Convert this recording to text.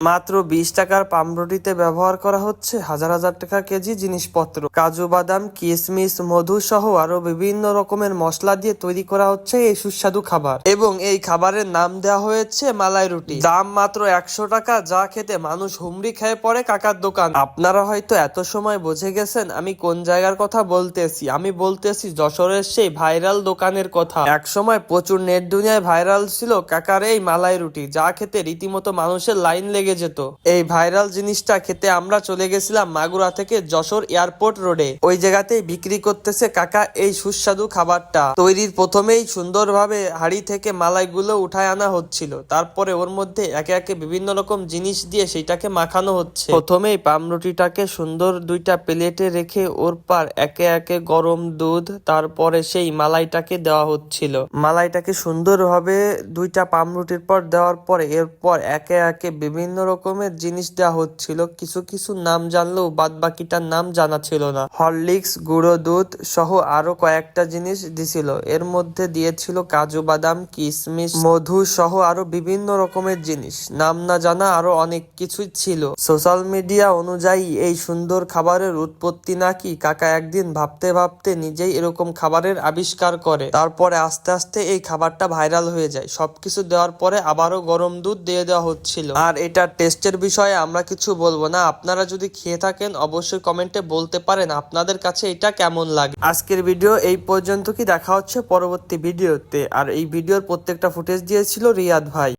মাত্র বিশ টাকার পামরুটিতে ব্যবহার করা হচ্ছে হাজার হাজার টাকা কেজি জিনিসপত্র। কাজু বাদাম কিশমিশ মধু সহ আরও বিভিন্ন রকমের মশলা দিয়ে তৈরি করা হচ্ছে এই সুস্বাদু খাবার। এবং এই খাবারের নাম দেওয়া হয়েছে মালাই রুটি। দাম মাত্র একশো টাকা, যা খেতে মানুষ হুমড়ি খেয়ে পড়ে কাকার দোকান। আপনারা হয়তো এত সময় বুঝে গেছেন আমি কোন জায়গার কথা বলতেছি। আমি বলতেছি যশোরের সেই ভাইরাল দোকানের কথা। এক সময় প্রচুর নেট দুনিয়ায় ভাইরাল ছিল কাকার এই মালাই রুটি, যা খেতে রীতিমতো মানুষের লাইন লেগে যেত। এই ভাইরাল জিনিসটা খেতে আমরা চলে গেছিলাম মাগুরা থেকে যশোর এয়ারপোর্ট রোডে। ওই জায়গাতেই বিক্রি করতেছে কাকা এই সুস্বাদু খাবারটা। তৈরির প্রথমেই সুন্দরভাবে হাড়ি থেকে মালাইগুলো উঠায় আনা হচ্ছিল। তারপরে ওর মধ্যে একে একে বিভিন্ন রকম জিনিস দিয়ে সেইটাকে মাখানো হচ্ছে। প্রথমেই পামরুটিটাকে সুন্দর দুইটা প্লেটে রেখে ওর পার একে একে গরম দুধ, তারপরে সেই মালাইটাকে দেওয়া হচ্ছিল। মালাইটাকে সুন্দরভাবে দুইটা পামরুটির পর দেওয়ার পরে এরপর একে একে বিভিন্ন রকমের জিনিস দেওয়া হচ্ছিল, কিছু কিছু নাম জানলেও বাদ বাকিটার নাম জানা ছিল না। হরলিক্স, গুঁড়ো দুধ সহ আরও কয়েকটা জিনিস দিছিল। এর মধ্যে দিয়েছিল কাজু বাদাম কিশমিশ মধু সহ আরও বিভিন্ন রকমের জিনিস। নাম না জানা আরও অনেক কিছুই ছিল। সোশ্যাল মিডিয়া অনুযায়ী এই সুন্দর খাবারের উৎপত্তি নাকি কাকা একদিন ভাবতে ভাবতে নিজেই এরকম খাবারের আবিষ্কার করে। তারপরে আস্তে আস্তে এই খাবারটা ভাইরাল হয়ে যায়। সবকিছু দেওয়ার পরে আবারও গরম দুধ দিয়ে দেওয়া হচ্ছিল। আর এটা টেস্টের বিষয়ে আমরা কিছু বলব না। আপনারা যদি খেয়ে থাকেন, অবশ্যই কমেন্টে বলতে পারেন আপনাদের কাছে এটা কেমন লাগে। আজকের ভিডিও এই পর্যন্ত কি? দেখা হচ্ছে পরবর্তী ভিডিওতে আর এই ভিডিওর প্রত্যেকটা ফুটেজ দিয়েছিল রিয়াদ ভাই।